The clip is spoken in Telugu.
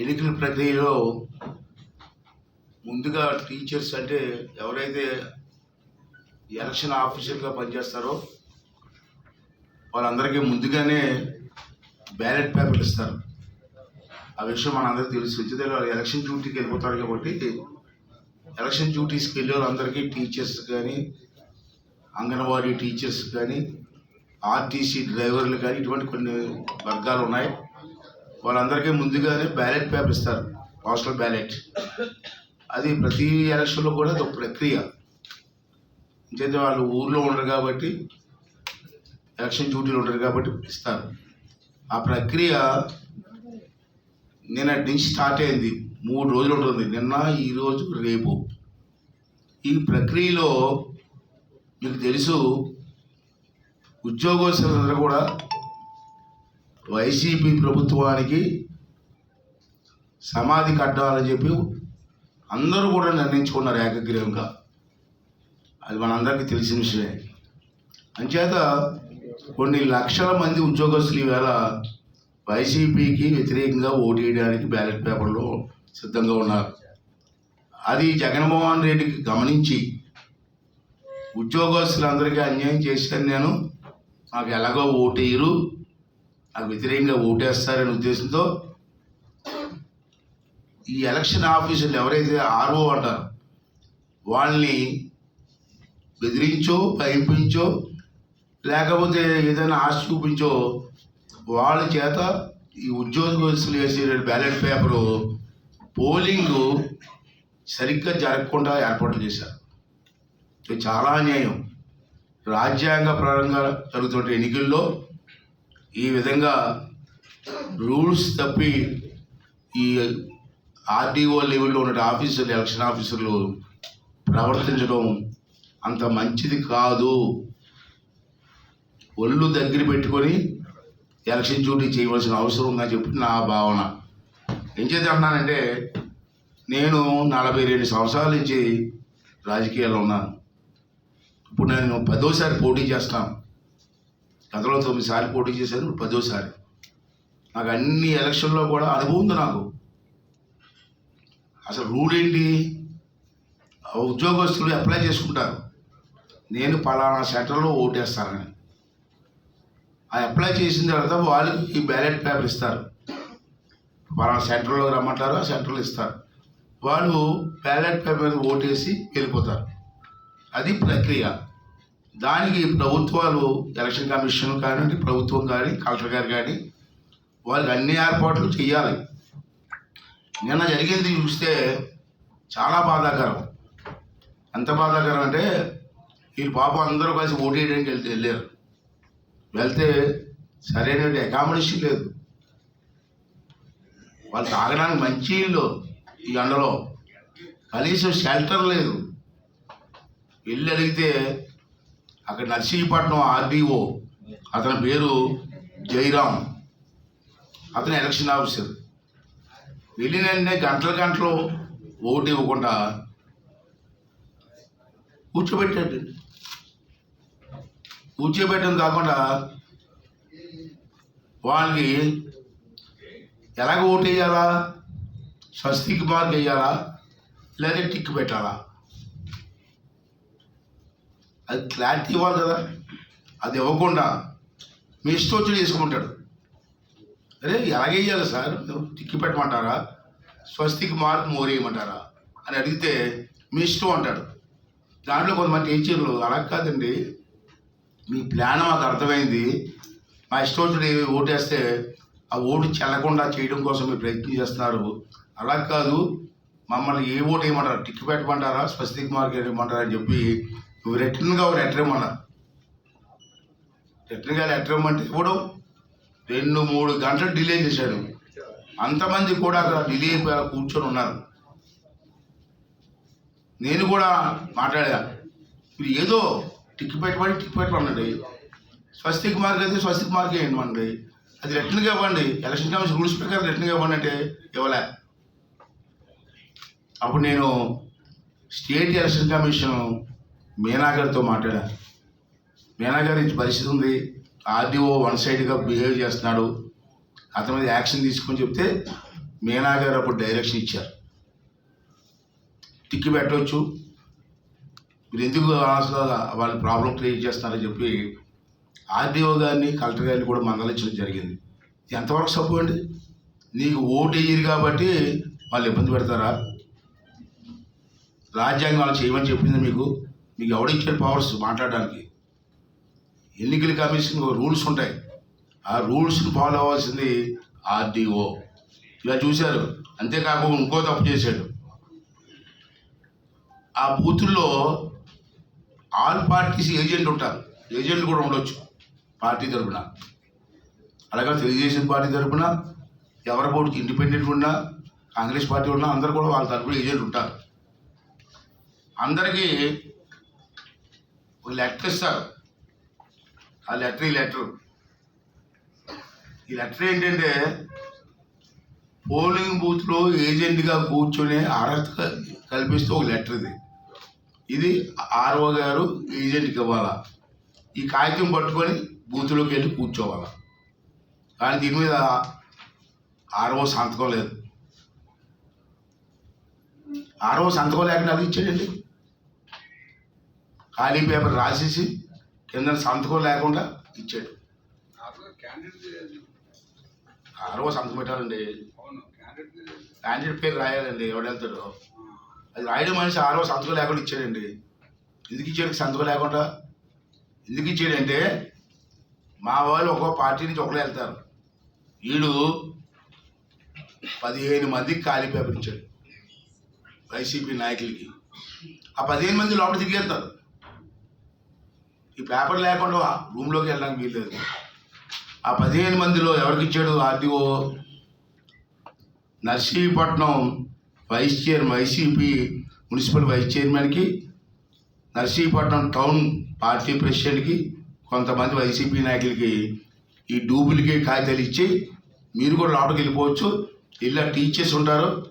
ఎన్నికల ప్రక్రియలో ముందుగా టీచర్స్ అంటే ఎవరైతే ఎలక్షన్ ఆఫీసర్గా పనిచేస్తారో వాళ్ళందరికీ ముందుగానే బ్యాలెట్ పేపర్లు ఇస్తారు. ఆ విషయం మనందరికీ తెలుసు. ఎందుకంటే వాళ్ళు ఎలక్షన్ డ్యూటీకి వెళ్ళిపోతారు కాబట్టి ఎలక్షన్ డ్యూటీస్కి వెళ్ళే వాళ్ళందరికీ టీచర్స్ కానీ అంగన్వాడీ టీచర్స్ కానీ ఆర్టీసీ డ్రైవర్లు కానీ ఇటువంటి కొన్ని వర్గాలు ఉన్నాయి. వాళ్ళందరికీ ముందుగానే బ్యాలెట్ పేపర్ ఇస్తారు పోస్టల్ బ్యాలెట్ అది ప్రతి ఎలక్షన్లో కూడా ఒక ప్రక్రియ. ఎందుకంటే వాళ్ళు ఊర్లో ఉండరు కాబట్టి ఎలక్షన్ డ్యూటీలు ఉండరు కాబట్టి ఇస్తారు. ఆ ప్రక్రియ నిన్నటి నుంచి స్టార్ట్ అయింది. మూడు రోజులు ఉంటుంది. నిన్న ఈరోజు రేపు. ఈ ప్రక్రియలో మీకు తెలుసు ఉద్యోగస్తులందరూ కూడా వైసీపీ ప్రభుత్వానికి సమాధి కట్టాలని చెప్పి అందరూ కూడా నిర్ణయించుకున్నారు ఏకగ్రీవంగా. అది మనందరికీ తెలిసిన విషయమే. అంచేత కొన్ని లక్షల మంది ఉద్యోగస్తులు ఈవేళ వైసీపీకి వ్యతిరేకంగా ఓటు వేయడానికి బ్యాలెట్ పేపర్లో సిద్ధంగా ఉన్నారు. అది జగన్మోహన్ రెడ్డికి గమనించి ఉద్యోగస్తులందరికీ అన్యాయం చేశాను నేను నాకు ఎలాగో ఓటేయరు నాకు వ్యతిరేకంగా ఓటేస్తారనే ఉద్దేశంతో ఈ ఎలక్షన్ ఆఫీసర్లు ఎవరైతే ఆర్ఓ అంటారు వాళ్ళని బెదిరించో భయింపించో లేకపోతే ఏదైనా ఆశ చూపించో వాళ్ళ చేత ఈ ఉద్యోగస్తులు వేసే బ్యాలెట్ పేపరు పోలింగ్ సరిగ్గా జరగకుండా ఏర్పాట్లు చేశారు. చాలా అన్యాయం. రాజ్యాంగ పరంగా జరుగుతున్న ఎన్నికల్లో ఈ విధంగా రూల్స్ తప్పి ఈ ఆర్డీఓ లెవెల్లో ఉన్న ఆఫీసర్లు ఎలక్షన్ ఆఫీసర్లు ప్రవర్తించడం అంత మంచిది కాదు. ఒళ్ళు దగ్గర పెట్టుకొని ఎలక్షన్ డ్యూటీ చేయవలసిన అవసరం ఉందని చెప్పి నా భావన. ఏం చేద్దామన్నానంటే నేను నలభై రెండు సంవత్సరాల నుంచి రాజకీయాల్లో ఉన్నాను. ఇప్పుడు నేను పదోసారి పోటీ చేస్తాను. గతంలో తొమ్మిది సార్లు పోటీ చేశాను పదోసారి నాకు అన్ని ఎలక్షన్లో కూడా అనుభవం ఉంది నాకు. అసలు రూల్ ఏంటి? ఉద్యోగస్తులు అప్లై చేసుకుంటారు. నేను పలానా సెంటర్లో ఓటేస్తానని. ఆ అప్లై చేసిన తర్వాత వాళ్ళకి ఈ బ్యాలెట్ పేపర్ ఇస్తారు. పలానా సెంటర్లో రమ్మంటారు ఆ సెంటర్లో ఇస్తారు. వాళ్ళు బ్యాలెట్ పేపర్ మీద ఓటేసి వెళ్ళిపోతారు. అది ప్రక్రియ. దానికి ప్రభుత్వాలు ఎలక్షన్ కమిషన్ కానివ్వండి ప్రభుత్వం కానీ కలెక్టర్ గారు కానీ వాళ్ళకి అన్ని ఏర్పాట్లు చేయాలి నిన్న జరిగింది చూస్తే చాలా బాధాకరం. ఎంత బాధాకరం అంటే వీళ్ళు పాపం అందరూ కలిసి ఓటు వేయడానికి వెళ్తే వెళ్ళారు. వెళ్తే సరైన అకామిడేషన్ లేదు. వాళ్ళు తాగడానికి మంచి ఇల్లు ఈ ఎండలో కనీసం షెల్టర్ లేదు. వెళ్ళి అడిగితే అక్కడ నర్సీపట్నం ఆర్డీఓ అతని పేరు జయరామ్ అతను ఎలక్షన్ ఆఫీసర్. వెళ్ళిన వెంటనే గంటల గంటలు ఓటు ఇవ్వకుండా కూర్చోబెట్టాడు. కూర్చోబెట్టడం కాకుండా వాళ్ళకి ఎలాగ ఓటు వేయాలా? స్వస్తికి మార్క్ వేయాలా? లేదా టిక్ పెట్టాలా? అది క్లారిటీ ఇవ్వాలి కదా. అది ఇవ్వకుండా మీ ఇష్టం వచ్చి చేసుకుంటాడు. అరే ఎలాగేయాలి సార్? టిక్కి పెట్టమంటారా? స్వస్తికి మార్క్ మోరేయమంటారా? అని అడిగితే మీ ఇష్టం అంటాడు. దాంట్లో కొంతమంది టీచర్లు అలా కాదండి. మీ ప్లాన్ మాకు అర్థమైంది. మా ఇష్టం వచ్చిన ఓటేస్తే ఆ ఓటు చెల్లకుండా చేయడం కోసం మీరు ప్రయత్నం చేస్తున్నారు. అలా కాదు. మమ్మల్ని ఏ ఓటు వేయమంటారు? టిక్కి పెట్టమంటారా? స్వస్తికి మార్క్ వేయమంటారా అని చెప్పి నువ్వు రిటర్న్గా ఒక లెటర్ రిటర్న్ రిటర్న్గా లెటర్ ఇవ్వమంటే ఇవ్వడం రెండు మూడు గంటలు డిలే చేశాడు. అంతమంది కూడా అక్కడ డిలే అయిపోయి కూర్చొని ఉన్నారు. నేను కూడా మాట్లాడా మీరు ఏదో టిక్కి పెట్టమని టిక్ పెట్టమనండి స్వస్తిక్ మార్క్ అయితే స్వస్తిక్ మార్క్ వేయమండి అది రిటర్న్గా ఇవ్వండి ఎలక్షన్ కమిషన్ రూల్స్ ప్రకారం రిటర్న్గా ఇవ్వండి అంటే ఇవ్వలే. అప్పుడు నేను స్టేట్ ఎలక్షన్ కమిషన్ మీనాగారితో మాట్లాడాను. మీనా గారి పరిస్థితి ఉంది. ఆర్డీఓ వన్ సైడ్గా బిహేవ్ చేస్తున్నాడు. అతని మీద యాక్షన్ తీసుకొని చెప్తే మీనాగారు అప్పుడు డైరెక్షన్ ఇచ్చారు. టిక్కి పెట్టవచ్చు మీరు ఎందుకు వాళ్ళు వాళ్ళ ప్రాబ్లం క్రియేట్ చేస్తున్నారని చెప్పి ఆర్డీఓ గారిని కలెక్టర్ గారిని కూడా మందలించడం జరిగింది. ఎంతవరకు సబ్బు అండి? నీకు ఓటు వేయరు కాబట్టి వాళ్ళు ఇబ్బంది పెడతారా? రాజ్యాంగం వాళ్ళు చేయమని చెప్పింది మీకు. మీకు ఎవడిచ్చారు పవర్స్ మాట్లాడడానికి? ఎన్నికల కమిషన్ రూల్స్ ఉంటాయి. ఆ రూల్స్ని ఫాలో అవ్వాల్సింది ఆర్డీఓ ఇలా చూశారు. అంతేకాకుండా ఇంకో తప్పు చేశాడు. ఆ బూతుల్లో ఆల్ పార్టీస్ ఏజెంట్ ఉంటారు. ఏజెంట్లు కూడా ఉండొచ్చు పార్టీ తరఫున అలాగే తెలుగుదేశం పార్టీ తరఫున ఎవరి బోర్డు ఇండిపెండెంట్ ఉన్నా కాంగ్రెస్ పార్టీ ఉన్నా అందరు కూడా వాళ్ళ తరఫున ఏజెంట్ ఉంటారు. అందరికీ ఒక లెటర్ ఇస్తారు. ఆ లెటర్ ఈ లెటర్. ఈ లెటర్ ఏంటంటే పోలింగ్ బూత్లో ఏజెంట్గా కూర్చొని అర్హత కల్పిస్తూ ఒక లెటర్ ఇది. ఇది ఆర్ఓ గారు ఏజెంట్కి ఇవ్వాలా? ఈ కాగితం పట్టుకొని బూత్లోకి వెళ్ళి కూర్చోవాలా? కానీ దీని మీద ఆర్ఓ సంతకం లేదు. ఆర్ఓ సంతకం లేకుండా అది ఇచ్చాడండి? ఖాళీ పేపర్ రాసేసి కింద సంతకం లేకుండా ఇచ్చాడు. ఆరో సంతకం పెట్టాలండి. క్యాండిడేట్ క్యాండిడేట్ పేరు రాయాలండి ఎవడు వెళ్తాడో. అది రాయడం మనిషి ఆరో సంతకం లేకుండా ఇచ్చాడండి. ఎందుకు ఇచ్చాడు? సంతకం లేకుండా. ఎందుకు ఇచ్చాడంటే మా వాళ్ళు ఒక్కో పార్టీ నుంచి ఒకరు వెళ్తారు. వీడు పదిహేను మందికి ఖాళీ పేపర్ ఇచ్చాడు. వైసీపీ నాయకులకి. ఆ పదిహేను మంది లోపల తిరిగి వెళ్తారు. ఈ పేపర్ లేకుండా రూమ్లోకి వెళ్ళడానికి వీల్లేదు. ఆ పదిహేను మందిలో ఎవరికి ఇచ్చాడు RDO? Narsipatnam vice chair YCP municipal vice చైర్మన్కి Narsipatnam town party ప్రెసిడెంట్కి కొంతమంది వైసీపీ నాయకులకి ఈ డూప్లికేట్ కాగితాలు ఇచ్చి మీరు కూడా లోపలికి వెళ్ళిపోవచ్చు. ఇలా టీచర్స్ ఉంటారు.